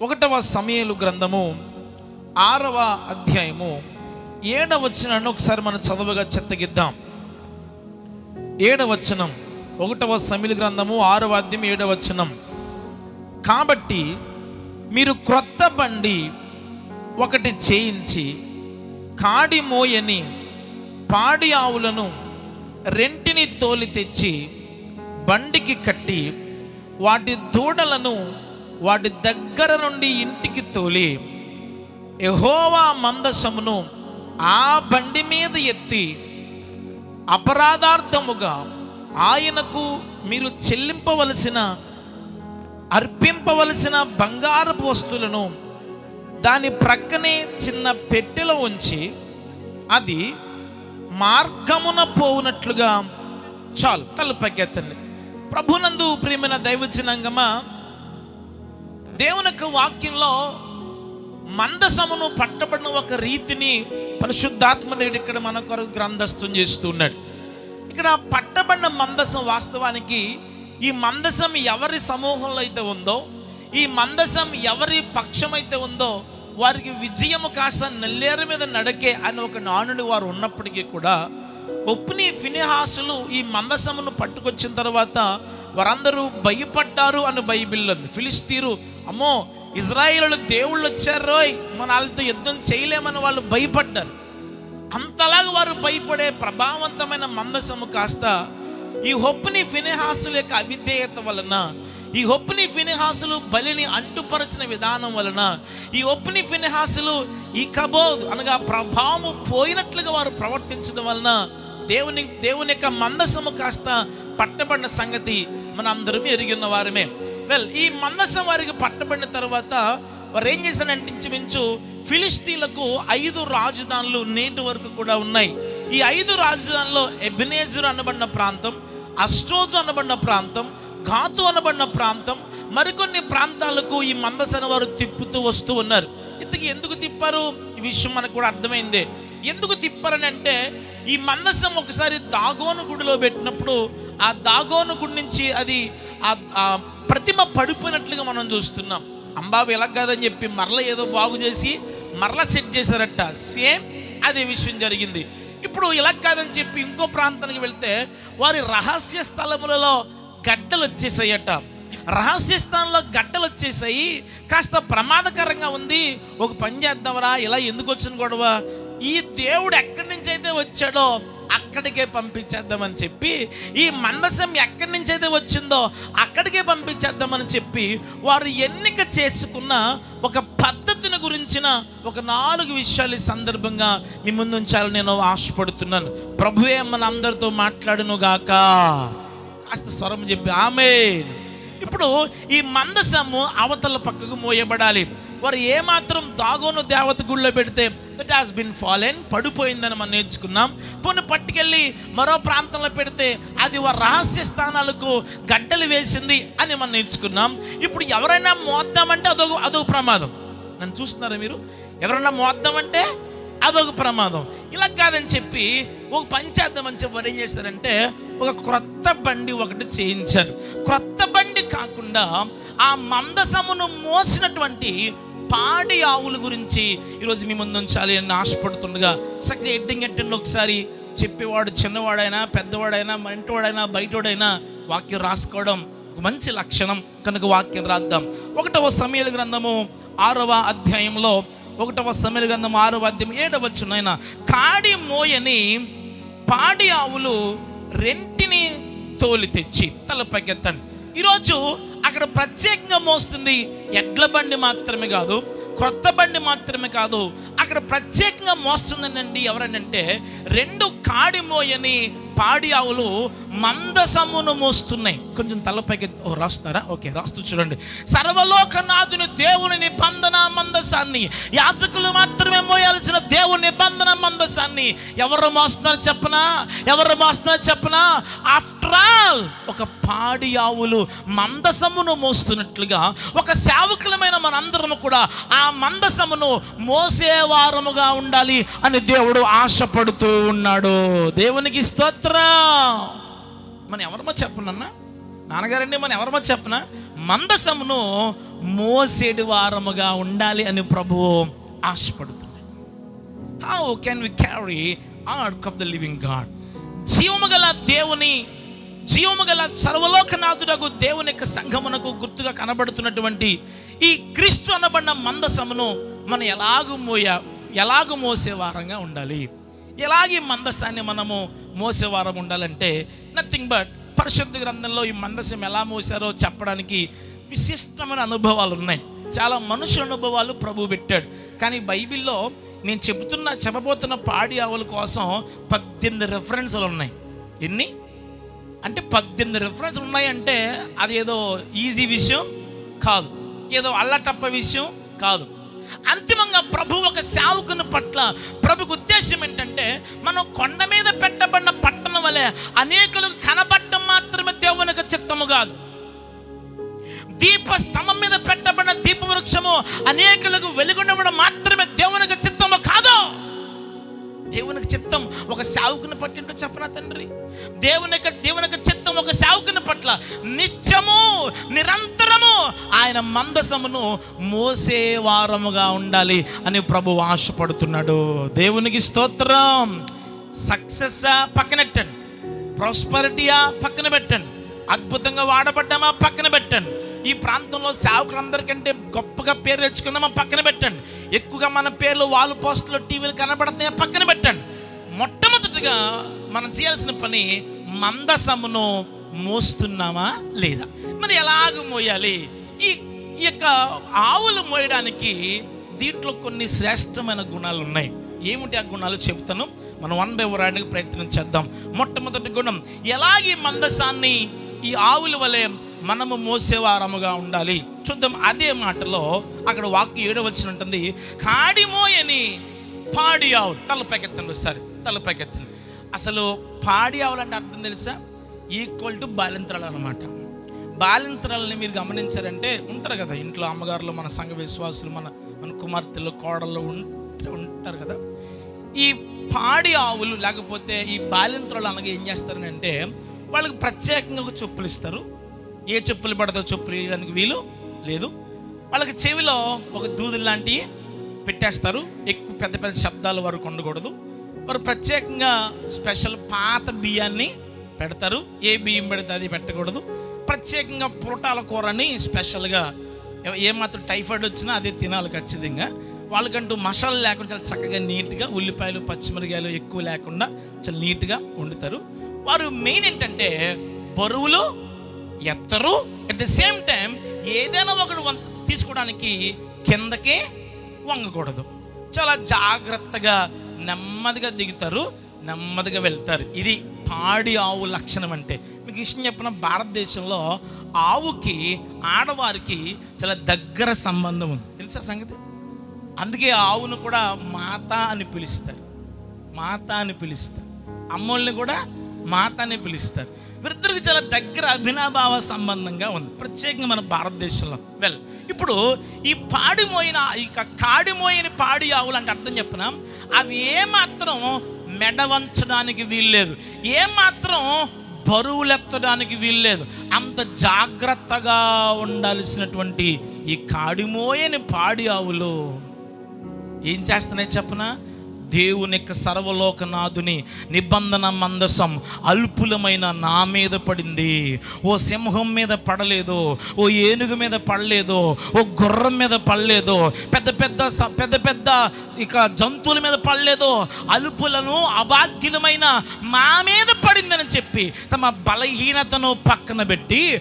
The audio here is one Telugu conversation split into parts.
ఒకటవ సమయలు గ్రంథము ఆరవ అధ్యాయము ఏడవచనాన్ని ఒకసారి మనం చదువుగా చెత్తగిద్దాం. ఏడవచనం ఒకటవ సమయలు గ్రంథము ఆరవ అధ్యాయం ఏడవచనం కాబట్టి మీరు క్రొత్త బండి ఒకటి చేయించి కాడి మోయని పాడి ఆవులను రెంటిని తోలి తెచ్చి బండికి కట్టి వాటి దూడలను వాటి దగ్గర నుండి ఇంటికి తోలి ఎహోవా మందసమును ఆ బండి మీద ఎత్తి అపరాధార్థముగా ఆయనకు మీరు చెల్లింపవలసిన అర్పింపవలసిన బంగారపు వస్తువులను దాని ప్రక్కనే చిన్న పెట్టెలో ఉంచి అది మార్గమున పోవునట్లుగా చాలు తలపకెత్తండి ప్రభునందు ప్రియమైన దైవచనంగమా దేవుని యొక్క వాక్యంలో మందసమును పట్టబడిన ఒక రీతిని పరిశుద్ధాత్మనేడు ఇక్కడ మన కొరకు గ్రంథస్థం చేస్తున్నాడు. ఇక్కడ పట్టబడిన మందసం వాస్తవానికి ఈ మందసం ఎవరి సమూహంలో అయితే ఉందో ఈ మందసం ఎవరి పక్షం అయితే ఉందో వారికి విజయము కాస్త నెల్లేరు మీద నడకే అని ఒక నానుడి వారు ఉన్నప్పటికీ కూడా ఒప్పుని ఫినిహాసులు ఈ మందసమును పట్టుకొచ్చిన తర్వాత వారందరూ భయపడ్డారు అని బైబిల్ ఉంది. ఫిలిస్తీరు అమ్మో ఇజ్రాయిలు దేవుళ్ళు వచ్చారు రోయ్ మన వాళ్ళతో యుద్ధం చేయలేమని వాళ్ళు భయపడ్డారు. అంతలాగా వారు భయపడే ప్రభావవంతమైన మందసము కాస్త ఈ హొప్పుని ఫినిహాసుల యొక్క అవిధేయత వలన ఈ హొప్పుని ఫినిహాసులు బలిని అంటుపరచిన విధానం వలన ఈ ఒప్పుని ఫినిహాసులు ఈ కబోద్ అనగా ప్రభావం పోయినట్లుగా వారు ప్రవర్తించడం వలన దేవుని దేవుని యొక్క మందసము కాస్త పట్టబడిన సంగతి మన అందరం ఎరిగిన వారమే. వెల్ ఈ మందసం వారికి పట్టబడిన తర్వాత వారు ఏం చేశారంటే ఇంచుమించు ఫిలిస్తీన్లకు ఐదు రాజధానులు నేటి వరకు కూడా ఉన్నాయి. ఈ ఐదు రాజధానుల్లో ఎబినేజర్ అనబడిన ప్రాంతం అస్ట్రోతు అనబడిన ప్రాంతం ఘాతు అనబడిన ప్రాంతం మరికొన్ని ప్రాంతాలకు ఈ మందసన వారు తిప్పుతూ వస్తూ ఉన్నారు. ఇంతకీ ఎందుకు తిప్పారు? ఈ విషయం మనకు కూడా అర్థమైంది. ఎందుకు తిప్పారని అంటే ఈ మందసం ఒకసారి దాగోను గుడిలో పెట్టినప్పుడు ఆ దాగోను గుడి నుంచి అది ఆ ప్రతిమ పడిపోయినట్లుగా మనం చూస్తున్నాం. అంబాబు ఎలా కాదని చెప్పి మరల ఏదో బాగు చేసి మరల సెట్ చేశారట. సేమ్ అదే విషయం జరిగింది. ఇప్పుడు ఇలా కాదని చెప్పి ఇంకో ప్రాంతానికి వెళ్తే వారి రహస్య స్థలములలో గడ్డలు వచ్చేసాయట. రహస్య స్థానంలో గడ్డలు వచ్చేసాయి. కాస్త ప్రమాదకరంగా ఉంది. ఒక పని చేద్దామరా ఇలా ఎందుకు వచ్చిన గొడవ? ఈ దేవుడు ఎక్కడి నుంచి అయితే వచ్చాడో అక్కడికే పంపించేద్దామని చెప్పి ఈ మందసం ఎక్కడి నుంచి అయితే వచ్చిందో అక్కడికే పంపించేద్దామని చెప్పి వారు ఎన్నిక చేసుకున్న ఒక పద్ధతిని గురించిన ఒక నాలుగు విషయాలు ఈ సందర్భంగా మీ ముందు ఉంచాలని నేను ఆశపడుతున్నాను. ప్రభువే మన అందరితో మాట్లాడును గాక కాస్త స్వరం చెప్పి ఆమె ఇప్పుడు ఈ మందసము అవతల పక్కకు మోయబడాలి. వారు ఏమాత్రం దాగోను దేవత గుళ్ళో పెడితే దట్ హాస్ బిన్ ఫాలెన్ పడిపోయిందని మనం నేర్చుకున్నాం. పోనీ పట్టుకెళ్ళి మరో ప్రాంతంలో పెడితే అది వారి రహస్య స్థానాలకు గడ్డలు వేసింది అని మనం నేర్చుకున్నాం. ఇప్పుడు ఎవరైనా మోద్దామంటే అదొక అదొక ప్రమాదం. నన్ను చూస్తున్నారా మీరు? ఎవరైనా మోద్దామంటే అదొక ప్రమాదం. ఇలా కాదని చెప్పి ఒక పని చేద్దామని చెప్పి వారు ఏం చేస్తారంటే ఒక క్రొత్త బండి ఒకటి చేయించారు. క్రొత్త బండి కాకుండా ఆ మందసమును మోసినటువంటి పాడి ఆవుల గురించి ఈరోజు మీ ముందు ఉంచాలి అని ఆశపడుతుండగా చక్కగా ఎడ్డింగ్ ఎట్టండి ఒకసారి. చెప్పేవాడు చిన్నవాడైనా పెద్దవాడైనా మన ఇంటివాడైనా బయటవాడైనా వాక్యం రాసుకోవడం ఒక మంచి లక్షణం. కనుక వాక్యం రాద్దాం. ఒకటవ సమయల గ్రంథము ఆరవ అధ్యాయంలో ఒకటవ సమయల గ్రంథం ఆరవ అధ్యాయం ఏడవచ్చు నాయన కాడి మోయని పాడి ఆవులు రెంటిని తోలి తెచ్చి తల పైకెత్తండి ఈరోజు అక్కడ ప్రత్యేకంగా మోస్తుంది ఎడ్ల బండి మాత్రమే కాదు క్రొత్త బండి మాత్రమే కాదు. అక్కడ ప్రత్యేకంగా మోస్తుందండి ఎవరనంటే రెండు కాడి మోయని పాడి ఆవులు మందసమును మోస్తున్నాయి. కొంచెం తలపైకి ఓ రాస్తున్నారా? ఓకే రాస్తూ చూడండి. సర్వలోకనాథుని దేవుని నిబంధన మందసాన్ని. యాజకులు మాత్రమే మోయాల్సిన దేవుని నిబంధన మందసాన్ని. ఎవరు మోస్తున్నారు చెప్పనా? ఎవరు మోస్తున్నారు చెప్పనా? ఆఫ్టర్ ఆల్ ఒక పాడి ఆవులు మందసమును మోస్తున్నట్లుగా ఒక సేవకులమైన మనందరము కూడా ఆ మందసమును మోసేవారముగా ఉండాలి అని దేవుడు ఆశపడుతూ ఉన్నాడు. దేవునికి స్తోత్రం. మనం ఎవరమో చెప్పనన్నా నాన్నగారండి మనం ఎవరమో చెప్పన? మందసమును మోసేడు వారముగా ఉండాలి అని ప్రభువు ఆశపడుతుంది how can we carry ark of the living God జీవము గల దేవుని జీవము గల సర్వలోకనాథుడకు దేవుని యొక్క సంఘమునకు గుర్తుగా కనబడుతున్నటువంటి ఈ క్రీస్తు అనబడిన మందసమును మనం ఎలాగూ మోయ ఎలాగూ మోసేవారంగా ఉండాలి? ఎలాగే మందసాన్ని మనము మోసేవారం ఉండాలంటే నథింగ్ బట్ పరిశుద్ధ గ్రంథంలో ఈ మందసం ఎలా మోసారో చెప్పడానికి విశిష్టమైన అనుభవాలు ఉన్నాయి. చాలా మనుషుల అనుభవాలు ప్రభు పెట్టాడు. కానీ బైబిల్లో నేను చెబుతున్న చెప్పబోతున్న పాడి ఆవుల కోసం పద్దెనిమిది రెఫరెన్సులు ఉన్నాయి. ఎన్ని? అంటే పద్దెనిమిది రెఫరెన్స్ ఉన్నాయంటే అది ఏదో ఈజీ విషయం కాదు. ఏదో అల్లటప్ప విషయం కాదు. అంతిమంగా ప్రభు ఒక సేవకుని పట్ల ప్రభుకు ఉద్దేశం ఏంటంటే మనం కొండ మీద పెట్టబడిన పట్టణం వలె అనేకులకు కనబడటం మాత్రమే దేవునికి చిత్తము కాదు. దీప స్తంభం మీద పెట్టబడిన దీప వృక్షము అనేకులకు వెలుగుండడం మాత్రమే దేవునికి చిత్తము కాదు. దేవునికి చిత్తం ఒక సావుకుని పట్టింటో చెప్పనా తండ్రి? దేవుని యొక్క దేవుని యొక్క చిత్తం ఒక సావుకుని పట్ల నిత్యము నిరంతరము ఆయన మందసమును మోసే వారముగా ఉండాలి అని ప్రభు ఆశపడుతున్నాడు. దేవునికి స్తోత్రం. సక్సెస్ పక్కనెట్టండి ప్రాస్పరిటీయా పక్కన పెట్టండి. అద్భుతంగా వాడబడ్డామా పక్కన పెట్టండి. ఈ ప్రాంతంలో సేవకులందరికంటే గొప్పగా పేరు తెచ్చుకున్నామా పక్కన పెట్టండి. ఎక్కువగా మన పేర్లు వాల్ పోస్టులు టీవీలు కనబడుతున్నాయి? పక్కన పెట్టండి. మొట్టమొదటిగా మనం చేయాల్సిన పని మందసమును మోస్తున్నామా లేదా? మరి ఎలాగ మోయాలి? ఈ ఈ యొక్క ఆవులు మోయడానికి దీంట్లో కొన్ని శ్రేష్టమైన గుణాలు ఉన్నాయి. ఏమిటి ఆ గుణాలు చెప్తాను? మనం వన్ బై వరానికి ప్రయత్నం చేద్దాం. మొట్టమొదటి గుణం ఎలాగే మందసాన్ని ఈ ఆవుల వలె మనము మోసేవారముగా ఉండాలి. చూద్దాం అదే మాటలో అక్కడ వాక్యం ఏడవలసి ఉంటుంది. కాడిమోయని పాడి ఆవు. తలపైకెత్తండి ఒకసారి తలపైకెత్తండి. అసలు పాడి ఆవులంటే అర్థం తెలుసా? ఈక్వల్ టు బాలింతరాలు అనమాట బాలింత్రాలని మీరు గమనించారంటే ఉంటారు కదా ఇంట్లో అమ్మగారులు మన సంఘ విశ్వాసులు మన మన కుమార్తెలు కోడళ్ళు ఉంట- ఉంటారు కదా. ఈ పాడి ఆవులు లేకపోతే ఈ బాలింతరాలు అనగా ఏం చేస్తారని అంటే వాళ్ళకి ప్రత్యేకంగా ఒక చెప్పులు ఇస్తారు. ఏ చెప్పులు పడదో చెప్పులు వేయడానికి వీలు లేదు. వాళ్ళకి చెవిలో ఒక దూదులు లాంటివి పెట్టేస్తారు. ఎక్కువ పెద్ద పెద్ద శబ్దాలు వరకు ఉండకూడదు. వారు ప్రత్యేకంగా స్పెషల్ పాత బియ్యాన్ని పెడతారు. ఏ బియ్యం పెడితే అది పెట్టకూడదు. ప్రత్యేకంగా పురటాల కూరని స్పెషల్గా ఏ- ఏమాత్రం టైఫాయిడ్ వచ్చినా అదే తినాలి ఖచ్చితంగా. వాళ్ళకంటూ మసాలా లేకుండా చాలా చక్కగా నీట్గా ఉల్లిపాయలు పచ్చిమిరకాయలు ఎక్కువ లేకుండా చాలా నీట్గా వండుతారు. వారు మెయిన్ ఏంటంటే బరువులు ఎత్తరు. అట్ ద సేమ్ టైం ఏదైనా ఒకడు వంత తీసుకోవడానికి కిందకే వంగకూడదు. చాలా జాగ్రత్తగా నెమ్మదిగా దిగుతారు నెమ్మదిగా వెళ్తారు. ఇది పాడి ఆవు లక్షణం అంటే. మీకు ఇష్టం చెప్పిన భారతదేశంలో ఆవుకి ఆడవారికి చాలా దగ్గర సంబంధం ఉంది. తెలుసా సంగతి? అందుకే ఆవును కూడా మాత అని పిలుస్తారు. మాత అని పిలుస్తారు. అమ్మోళ్ళని కూడా మాత అని పిలుస్తారు. వీరిద్దరికి చాలా దగ్గర అభినాభావ సంబంధంగా ఉంది. ప్రత్యేకంగా మన భారతదేశంలో. వెల్ ఇప్పుడు ఈ పాడిమోయిన ఈ కాడిమోయని పాడి ఆవులు అంటే అర్థం చెప్పిన? అవి ఏమాత్రం మెడవంచడానికి వీల్లేదు. ఏమాత్రం బరువులెత్తడానికి వీల్లేదు. అంత జాగ్రత్తగా ఉండాల్సినటువంటి ఈ కాడిమోయని పాడి ఆవులు ఏం చేస్తున్నాయి చెప్పనా? దేవుని యొక్క సర్వలోకనాథుని నిబంధన మందసం అల్పులమైన నా మీద పడింది. ఓ సింహం మీద పడలేదు ఓ ఏనుగు మీద పడలేదు ఓ గుర్రం మీద పడలేదు పెద్ద పెద్ద స- పెద్ద పెద్ద ఇక జంతువుల మీద పడలేదు. అల్పులను అభాగ్యులమైన మా మీద పడిందని చెప్పి తమ బలహీనతను పక్కన పెట్టి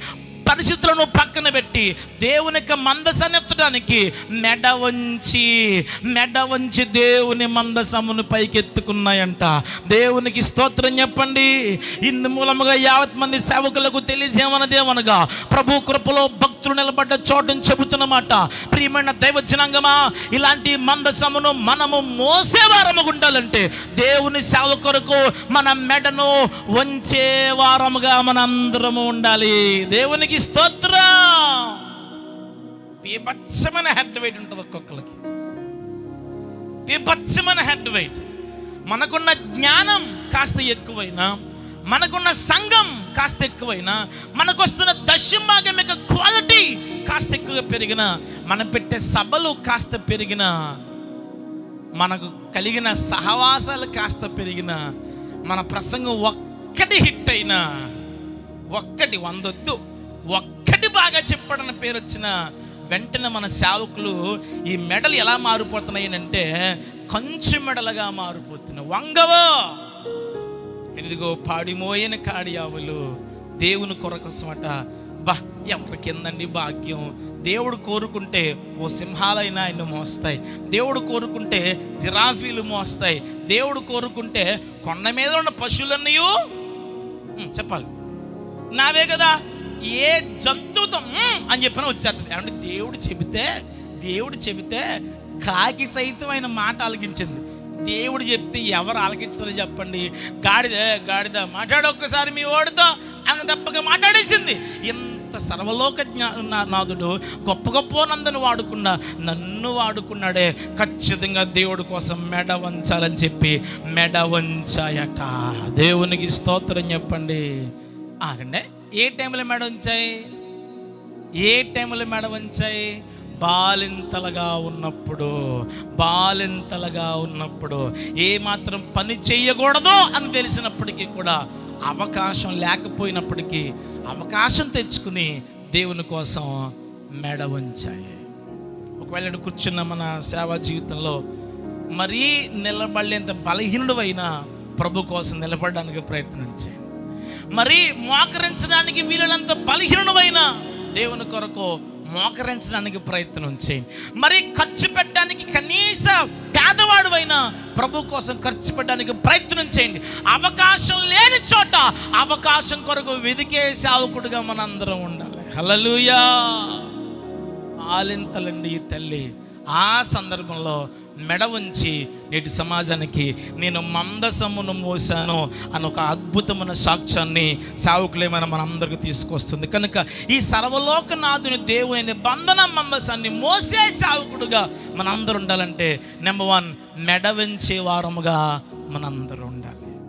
పరిస్థితులను పక్కన పెట్టి దేవుని యొక్క మందసాన్ని మెడ వంచి మెడ వంచి దేవుని మందసమును పైకెత్తుకున్నాయంట. దేవునికి స్తోత్రం చెప్పండి. ఇందు మూలముగా యావత్ మంది సేవకులకు తెలియజేమనదేమనగా ప్రభు కృపలో భక్తులు నిలబడ్డ చోటుని చెబుతున్నమాట ప్రియమైన దైవ జనాంగమా ఇలాంటి మందసమును మనము మోసేవారము ఉండాలంటే దేవుని సేవ కొరకు మన మెడను వంచే వారముగా మనందరము ఉండాలి. దేవునికి స్తోత్రం. బీభత్సమైన హెడ్ వెయిట్ ఉంటుంది ఒక్కొక్కరికి బీభత్సమైన హెడ్ వెయిట్ మనకున్న జ్ఞానం కాస్త ఎక్కువైనా మనకున్న సంఘం కాస్త ఎక్కువైనా మనకు వస్తున్న దశమాగం యొక్క క్వాలిటీ కాస్త ఎక్కువగా పెరిగిన మనం పెట్టే సభలు కాస్త పెరిగిన మనకు కలిగిన సహవాసాలు కాస్త పెరిగిన మన ప్రసంగం ఒక్కటి హిట్ అయినా ఒక్కటి వందొద్దు. ఒక్కటి బాగా చెప్పడని పేరు వచ్చిన వెంటనే మన సేవకులు ఈ మెడలు ఎలా మారిపోతున్నాయనంటే కంచు మెడలుగా మారిపోతున్నాయి. వంగవో! ఇదిగో పాడిమోయన కాడియావులు దేవుని కొరకోసమట. బా ఎవరికిందండి భాగ్యం? దేవుడు కోరుకుంటే ఓ సింహాలైనా ఆయన మోస్తాయి. దేవుడు కోరుకుంటే జిరాఫీలు మోస్తాయి. దేవుడు కోరుకుంటే కొండ మీద ఉన్న పశువులన్నయూ? చెప్పాలి. నావే కదా? ఏ జంతువుతో అని చెప్పిన వచ్చేస్తుంది అంటే దేవుడు చెబితే దేవుడు చెబితే కాకి సైతమైన ఆయన మాట అలగించింది దేవుడు చెప్తే ఎవరు ఆలకించాలో చెప్పండి. గాడిద గాడిద మాట్లాడు ఒక్కసారి మీ ఓడితో అని తప్పగా మాట్లాడేసింది. ఇంత సర్వలోక జ్ఞా నాథుడు గొప్ప గొప్ప నందను వాడుకున్నా నన్ను వాడుకున్నాడే. ఖచ్చితంగా దేవుడి కోసం మెడ వంచాలని చెప్పి మెడ వంచాయట. దేవునికి స్తోత్రం చెప్పండి. ఆగండి. ఏ టైంలో మెడ వంచాయి ఏ టైంలో మెడ వంచాయి బాలింతలుగా ఉన్నప్పుడు బాలింతలుగా ఉన్నప్పుడు ఏ మాత్రం పని చేయకూడదు అని తెలిసినప్పటికీ కూడా అవకాశం లేకపోయినప్పటికీ అవకాశం తెచ్చుకుని దేవుని కోసం మెడ వంచాయి ఒకవేళ కూర్చున్న మన సేవా జీవితంలో మరీ నిలబడలేంత బలహీనుడు అయినా ప్రభు కోసం నిలబడడానికి ప్రయత్నం చేయండి మరి మోకరించడానికి వీలైనంత బలహీనమైన దేవుని కొరకు మోకరించడానికి ప్రయత్నం చేయండి మరి ఖర్చు పెట్టడానికి కనీస పేదవాడువైనా ప్రభు కోసం ఖర్చు పెట్టడానికి ప్రయత్నం చేయండి. అవకాశం లేని చోట అవకాశం కొరకు వెదికే సావుకుడుగా మనందరం ఉండాలి. హలలుయా ఆలింతలండి ఈ తల్లి. ఆ సందర్భంలో మెడ ఉంచి నేటి సమాజానికి నేను మందసమును మోసాను అని ఒక అద్భుతమైన సాక్ష్యాన్ని సావుకులేమైన మనందరికి తీసుకొస్తుంది. కనుక ఈ సర్వలోకనాథుని దేవుని బంధన మందసాన్ని మోసే సావుకుడుగా మనందరూ ఉండాలంటే నెంబర్ వన్ మెడ వంచే వారముగా మనందరూ ఉండాలి.